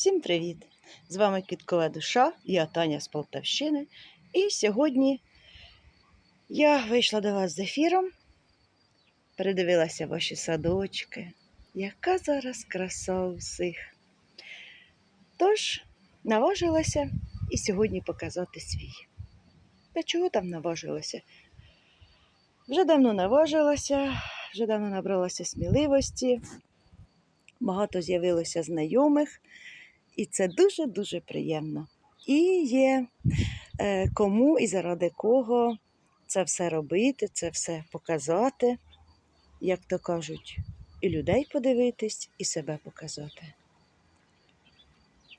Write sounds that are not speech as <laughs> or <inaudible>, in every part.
Всім привіт! З вами Кіткова Душа, я Таня з Полтавщини. І сьогодні я вийшла до вас з ефіром, передивилася ваші садочки. Яка зараз краса у всіх. Тож, наважилася і сьогодні показати свій. Та чого там наважилася? Вже давно наважилася, вже давно набралася сміливості, багато з'явилося знайомих. І це дуже-дуже приємно. І є е, кому і заради кого це все робити, це все показати, як то кажуть, і людей подивитись, і себе показати.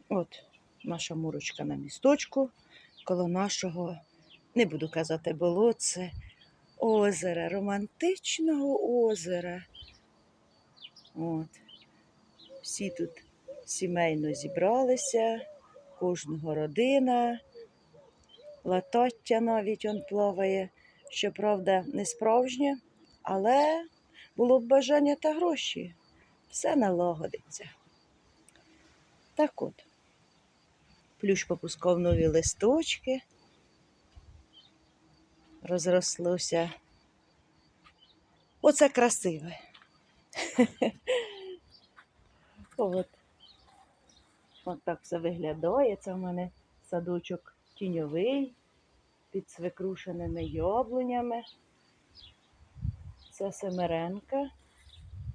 От наша мурочка на місточку, коло нашого, не буду казати, болотце, озера, романтичного озера. От. Всі тут сімейно зібралися, кожного родина, латаття навіть он плаває. Щоправда, не справжнє, але було б бажання та гроші. Все налагодиться. Так от, плющ попускав нові листочки, розрослося. Оце красиве. <laughs> От. От так все виглядає. Це в мене садочок тіньовий під свекрушеними яблунями. Це семеренка.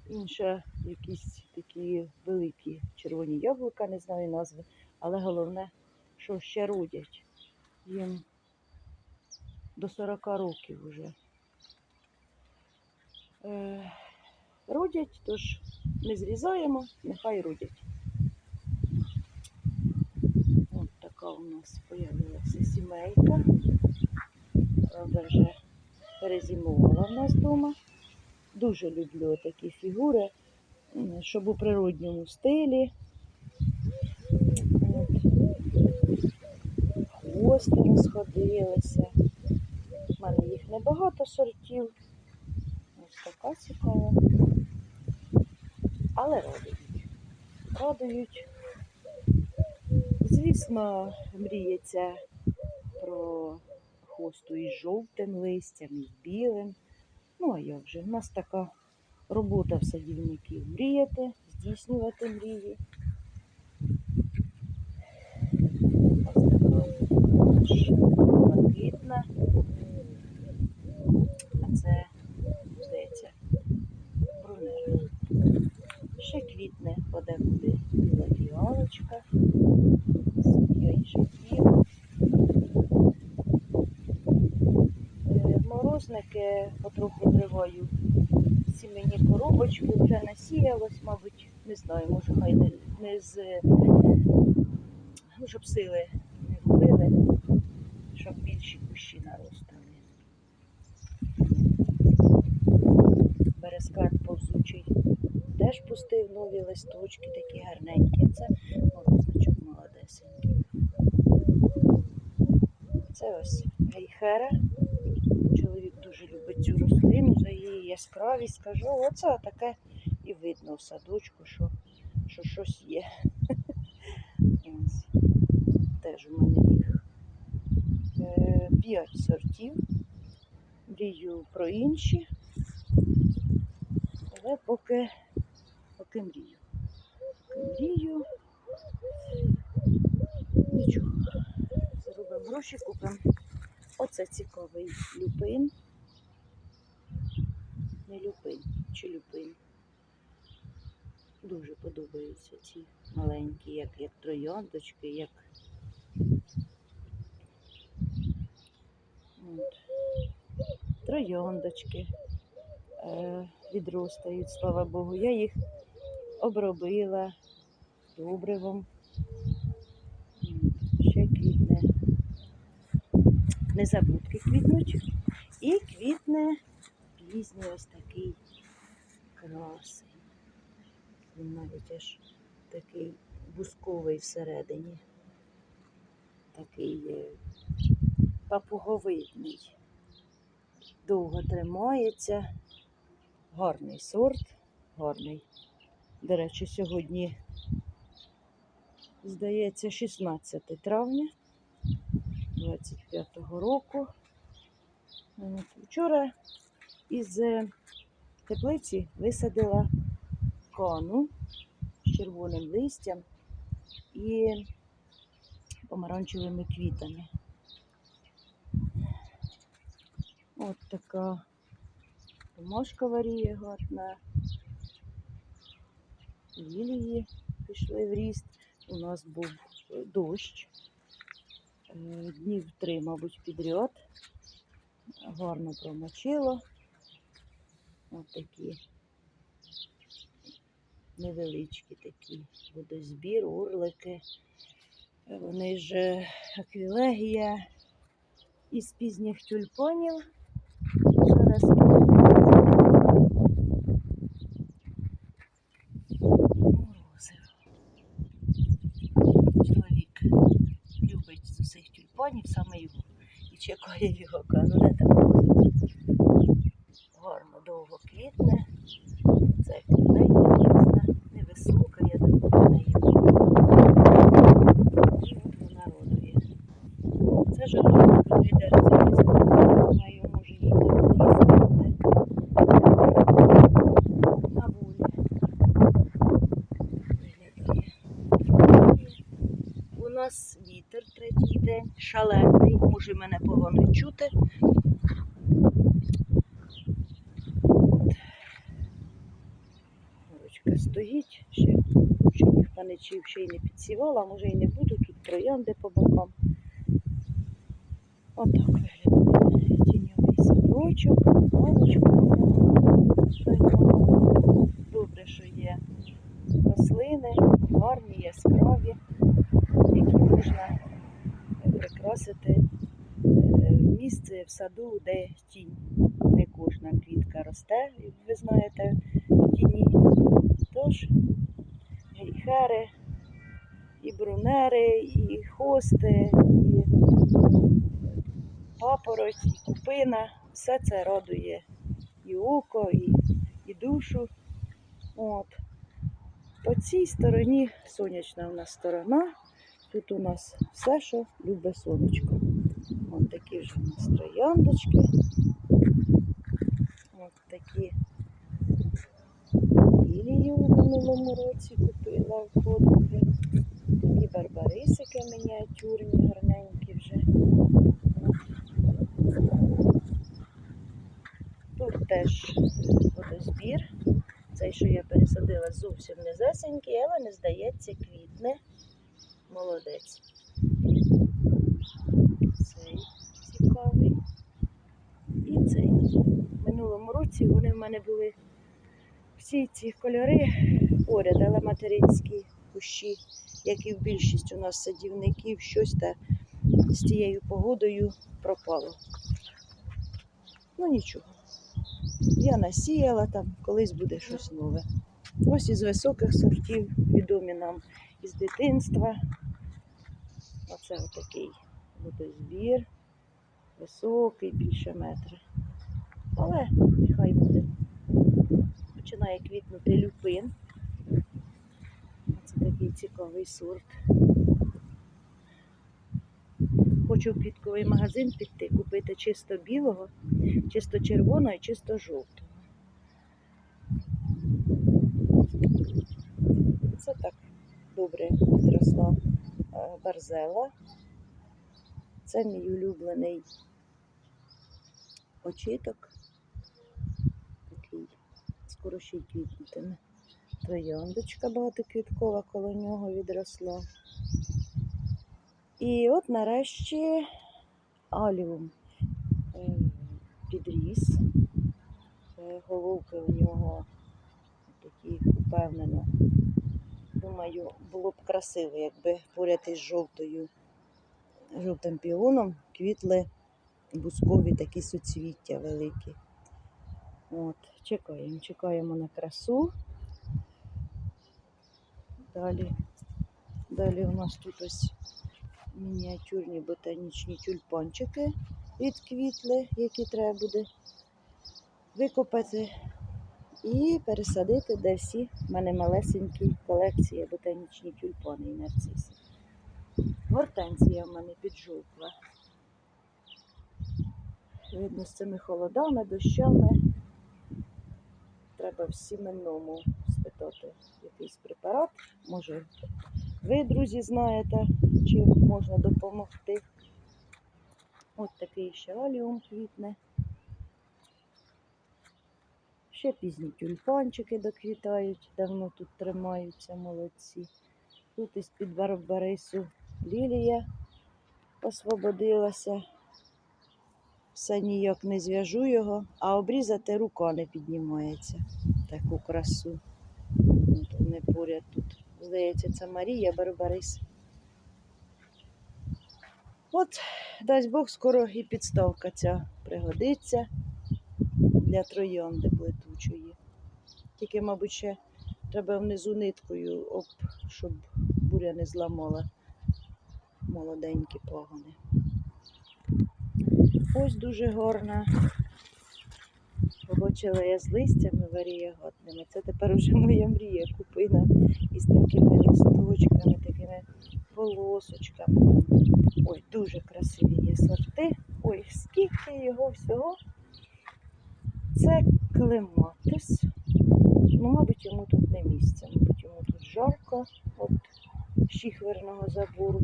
Інша якісь такі великі червоні яблука, не знаю назви, але головне, що ще родять. Їм до 40 років вже. Е, родять, тож не зрізаємо, нехай родять. От така у нас з'явилася сімейка. Правда, вже перезимувала в нас вдома. Дуже люблю такі фігури, щоб у природньому стилі. Хвости розходилися. У мене їх небагато сортів. Ось така цікава. Але радують. Радують. Звісно, мріється про хосту із жовтим листям, і з білим. Ну, а як же? У нас така робота в садівників мріяти, здійснювати мрії. Ось така блакитна. А це, здається, брунера. Ще квітне подекуди біла фіалочка. Яйчаків. Е, Морозники потроху зриваю сімейні коробочки, вже насіялось, мабуть, не знаю, може хай не, не з ну, щоб сили не вбили, щоб більші кущі наростали. Берескат повзучий теж пустив нові листочки, такі гарненькі. Це морозничок молодесенький. Це ось гейхера. Чоловік дуже любить цю рослину за її яскравість. Кажу, оце таке і видно в садочку, що, що щось є. <laughs> Теж у мене їх е, п'ять сортів. Мрію про інші. Але поки, поки мрію. Поки мрію. Нічого. Зробимо гроші, купимо. Оце цікавий люпин. Не люпин, чи люпин. Дуже подобаються ці маленькі, як, як трояндочки, як. От. Трояндочки е, відростають, слава Богу. Я їх обробила добривом. Ще квітне. Незабудки квітнуть. І квітне пізній ось такий красень. Він навіть аж такий бусковий всередині. Такий е, папуговидний. Довго тримається. Гарний сорт, гарний. До речі, сьогодні здається, 16 травня 25-го року. Вчора із е, теплиці висадила кону з червоним листям і помаранчевими квітами. От така Томашка варіє гарна. Лілії пішли в ріст. У нас був дощ. Е, Днів три, мабуть, підряд. Гарно промочило. Ось такі невеличкі такі водозбір, урлики. Е, Вони ж аквілегія із пізніх тюльпанів. Зараз. Чоловік любить з усіх тюльпанів саме його. І чекає його, каже, ну де там морозиво? Гарно довго квітне. Це квітне, невисока, я думаю, до неї. І от вона родує. Це ж гарно піде зараз. Вона його може їй не влізти. На волі. Виглядає. У нас вітер третій день, шалений, може мене погано чути. Горочка стоїть, ще, ще ніхто не чив, ще й не підсівала, може і не буду, тут троянди по бокам. Отак виглядає тіньовий садочок, лавочка. Добре, що є рослини, гарні, яскраві, які можна прикрасити місце в саду, де тінь. Не кожна квітка росте, ви знаєте, в тіні. Тож гейхери, і брунери, і хости, і папороть, і купина. Все це радує і око, і, і душу. От. По цій стороні сонячна у нас сторона. Тут у нас все, що любить сонечко. Ось такі ж у нас трояндочки. Ось такі лілії у минулому році купила в подруги. Такі барбарисики мініатюрні, гарненькі вже. Тут теж водозбір. Цей, що я пересадила, зовсім низесенький, але не здається, квітне. Молодець. Цей цікавий. І цей. В минулому році вони в мене були всі ці кольори поряд, але материнські кущі, як і в більшість у нас садівників, щось та з тією погодою пропало. Ну нічого. Я насіяла там, колись буде щось нове. Ось із високих сортів, відомі нам із дитинства. Оце отакий водозбір, високий, більше метра. Але нехай буде. Починає квітнути люпин. Це такий цікавий сорт. Хочу в квітковий магазин піти, купити чисто білого, чисто червоного і чисто жовтого. Це так добре відросла е, барзела. Це мій улюблений очіток. Такий скоро ще й квітнутиме. Трояндочка багатоквіткова коло нього відросла. І от нарешті аліум е, підріс. Е, Головки у нього такі впевнено. Думаю, було б красиво, якби поряд із жовтою, жовтим піоном квітли бускові такі суцвіття великі. От, чекаємо, чекаємо на красу. Далі, далі у нас тут ось мініатюрні ботанічні тюльпанчики відквітли, які треба буде викопати і пересадити, де всі в мене малесенькі колекції ботанічні тюльпани і нарциси. Гортензія в мене піджовкла. Видно, з цими холодами, дощами треба в сіменному спитати якийсь препарат. Може, ви, друзі, знаєте, чим можна допомогти. От такий ще аліум квітне. Ще пізні тюльпанчики доквітають, давно тут тримаються молодці. Тут із-під барбарису лілія освободилася. Все ніяк не зв'яжу його, а обрізати рука не піднімається. Таку красу. От вони поряд тут. Здається, це Марія Барбарис. От, дасть Бог, скоро і підставка ця пригодиться для троянди плетучої. Тільки, мабуть, ще треба внизу ниткою, об, щоб буря не зламала молоденькі пагони. Ось дуже гарна. Побачила я з листями варієгатними. Це тепер уже моя мрія купина із такими листочками, такими полосочками. Ой, дуже красиві є сорти. Ой, скільки його всього. Це клематис. Ну, мабуть, йому тут не місце. Мабуть, йому тут жарко від щіхверного забору.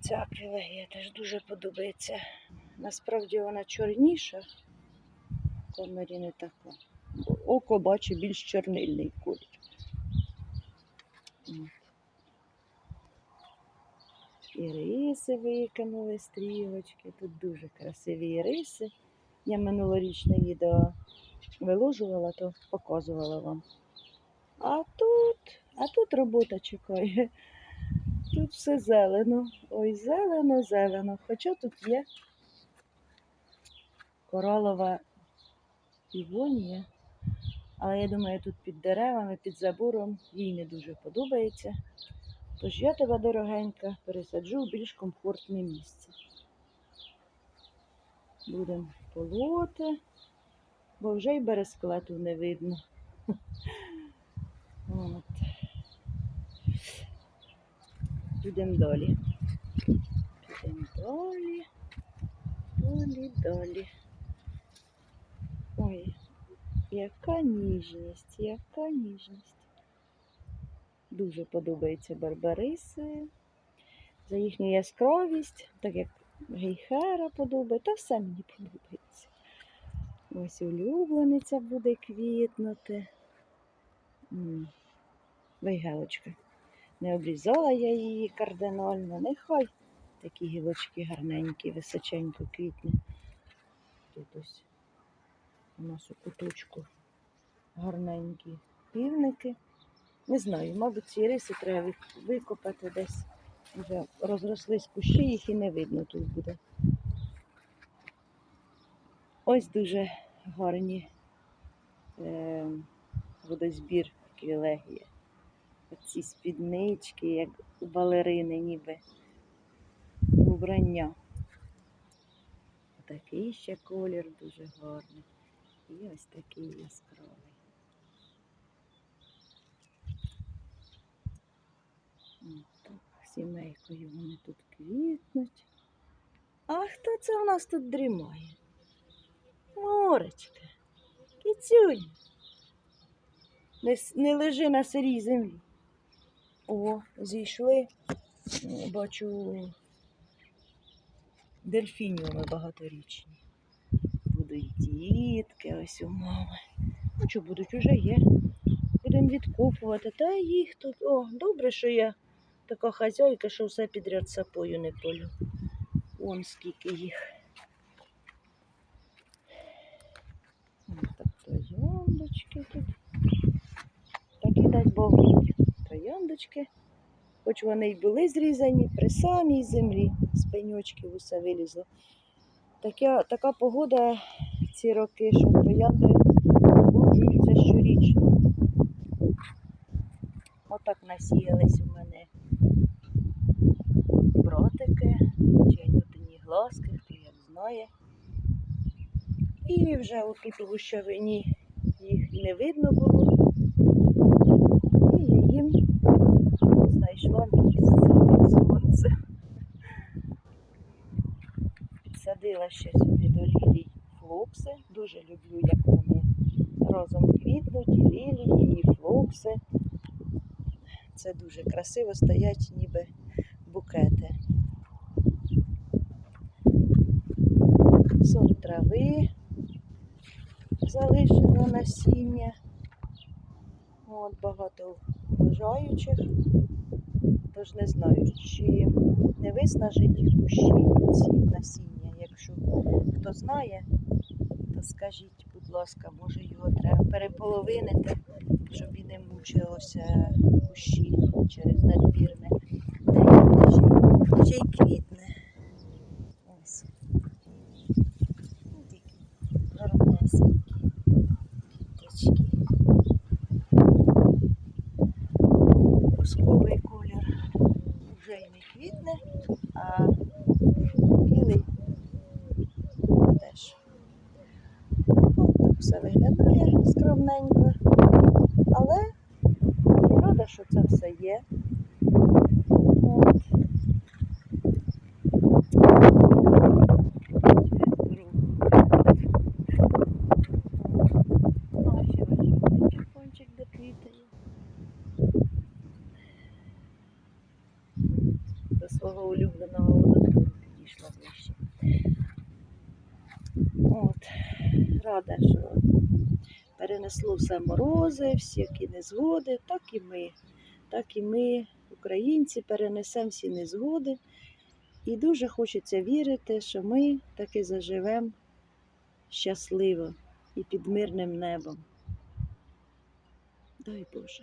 Оця прилегія теж дуже подобається. Насправді вона чорніша, в камері не така. Бо Око бачить більш чорнильний колір. От. Іриси викинули стрілочки. Тут дуже красиві іриси. Я минулорічне відео виложувала, то показувала вам. А тут, а тут робота чекає. Тут все зелено. Ой, зелено, зелено. Хоча тут є коралова півонія. Але я думаю, тут під деревами, під забором їй не дуже подобається. Тож я тебе, дорогенька, пересаджу в більш комфортне місце. Будемо полоти, бо вже й бересклету не видно. <laughs> От. Підемо далі. Підемо далі. Далі, далі. Ой, яка ніжність, яка ніжність. Дуже подобаються барбариси. За їхню яскравість, так як гейхера подобається, та все мені подобається. Ось улюблениця буде квітнути. М, Вейгелочка. Не обрізала я її кардинально. Нехай такі гілочки гарненькі, височенько квітне. Тут ось у нас у куточку гарненькі півники. Не знаю, мабуть, ці риси треба викопати десь. Вже розрослись кущі, їх і не видно тут буде. Ось дуже гарні е, водозбір квілегії. Оці спіднички, як у балерини, ніби убрання. Такий ще колір дуже гарний. І ось такий яскравий. Так, Сімейкою вони тут квітнуть. А хто це у нас тут дрімає? Моречка, кіцюнь. Не, не лежи на сирій землі. О, зійшли. Бачу дельфініуми багаторічні. Будуть дітки ось у мами. Ну, що будуть, уже є. Будемо відкопувати. Та їх тут. О, добре, що я така хазяйка, що все підряд сапою не полю. Вон скільки їх. Так трояндочки тут. Такі дасть Бог трояндочки. Хоч вони й були зрізані при самій землі, з пеньочків усе вилізло. Така, така погода ці роки, що троянди погоджуються щорічно. Отак насіялись у мене братики, чи анютині глазки, хто як знає. І вже отут у гущавині і не видно було. І я їм знайшла місце від сонця. Підсадила ще сюди до лілій флокси. Дуже люблю, як вони разом квітнуть, і лілії, і флокси. Це дуже красиво стоять, ніби букети. Сон трави залишено насіння. От багато бажаючих. Тож не знаю, чи не виснажить кущі ці насіння. Якщо хто знає, то скажіть, будь ласка, може його треба переполовинити, щоб і не мучилося кущі через надбірне. Ще й- ще й квітне. Ось. Ну, такі гарнесенькі квіточки. Бусковий колір вже й не квітне, а білий теж. От так все виглядає скромненько. Але я рада, що це все є. От. Через дорогу. А, ще ось жовтий чехончик доквітає. До свого улюбленого водотвору підійшла ближче. От, рада, що перенесло все морози, всякі незгоди, так і ми. Так і ми, українці, перенесемо всі незгоди. І дуже хочеться вірити, що ми таки заживемо щасливо і під мирним небом. Дай Боже.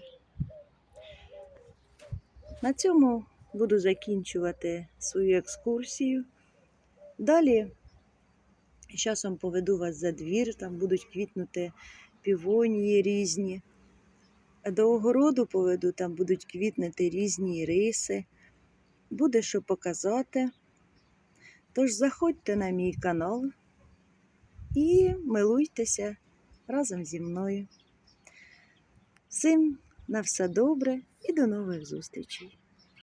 На цьому буду закінчувати свою екскурсію. Далі з часом поведу вас за двір, там будуть квітнути півонії різні. До огороду поведу, там будуть квітнути різні риси. Буде що показати. Тож заходьте на мій канал і милуйтеся разом зі мною. Всім на все добре і до нових зустрічей!